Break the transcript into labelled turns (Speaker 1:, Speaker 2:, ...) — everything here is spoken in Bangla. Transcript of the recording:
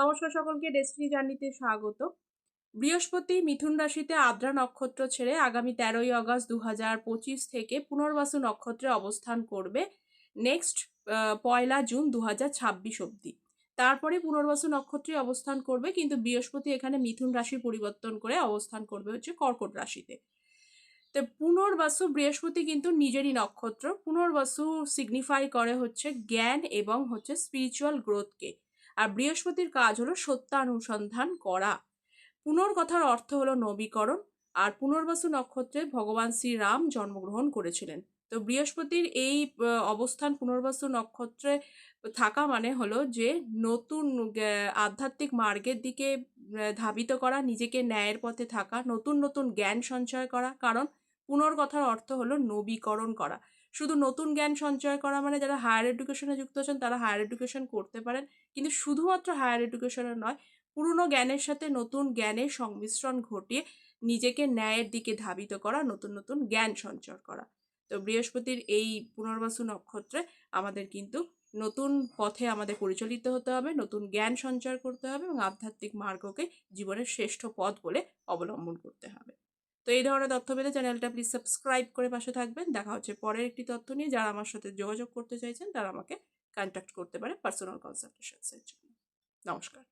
Speaker 1: নমস্কার সকলকে ডেস্টিনি জার্নিতে স্বাগত। বৃহস্পতি মিথুন রাশিতে আদ্রা নক্ষত্র ছেড়ে আগামী তেরোই আগস্ট দু থেকে পুনর্বাসু নক্ষত্রে অবস্থান করবে নেক্সট পয়লা জুন দু হাজার ছাব্বিশ অবধি। তারপরে পুনর্বাসু নক্ষত্রে অবস্থান করবে, কিন্তু বৃহস্পতি এখানে মিথুন রাশি পরিবর্তন করে অবস্থান করবে হচ্ছে কর্কট রাশিতে। তো পুনর্বাসু বৃহস্পতি কিন্তু নিজেরই নক্ষত্র, পুনর্বাসু সিগনিফাই করে হচ্ছে জ্ঞান এবং হচ্ছে স্পিরিচুয়াল গ্রোথকে আর বৃহস্পতির কাজ হলো সত্যানুসন্ধান করা। পুনর্কথার অর্থ হলো নবীকরণ, আর পুনর্বাসু নক্ষত্রে ভগবান শ্রীরাম জন্মগ্রহণ করেছিলেন। তো বৃহস্পতির এই অবস্থান পুনর্বাসু নক্ষত্রে থাকা মানে হলো যে নতুন আধ্যাত্মিক মার্গের দিকে ধাবিত করা, নিজেকে ন্যায়ের পথে থাকা, নতুন নতুন জ্ঞান সঞ্চয় করা। কারণ পুনর্কথার অর্থ হলো নবীকরণ করা। শুধু নতুন জ্ঞান সঞ্চয় করা মানে যারা হায়ার এডুকেশনে যুক্ত আছেন, তারা হায়ার এডুকেশন করতে পারেন। কিন্তু শুধুমাত্র হায়ার এডুকেশনে নয়, পুরনো জ্ঞানের সাথে নতুন জ্ঞানের সংমিশ্রণ ঘটিয়ে নিজেকে ন্যায়ের দিকে ধাবিত করা, নতুন নতুন জ্ঞান সঞ্চয় করা। তো বৃহস্পতির এই পুনর্বাসু নক্ষত্রে আমাদের কিন্তু নতুন পথে আমাদের পরিচালিত হতে হবে, নতুন জ্ঞান সঞ্চয় করতে হবে এবং আধ্যাত্মিক মার্গকে জীবনের শ্রেষ্ঠ পথ বলে অবলম্বন করতে হবে। তো এই ধরনের তথ্য পেলে চ্যানেলটা প্লিজ সাবস্ক্রাইব করে পাশে থাকবেন। দেখা হচ্ছে পরের একটি তথ্য নিয়ে। যারা আমার সাথে যোগাযোগ করতে চাইছেন, তারা আমাকে কন্ট্যাক্ট করতে পারে পার্সোনাল কনসালটেশনসের জন্য। নমস্কার।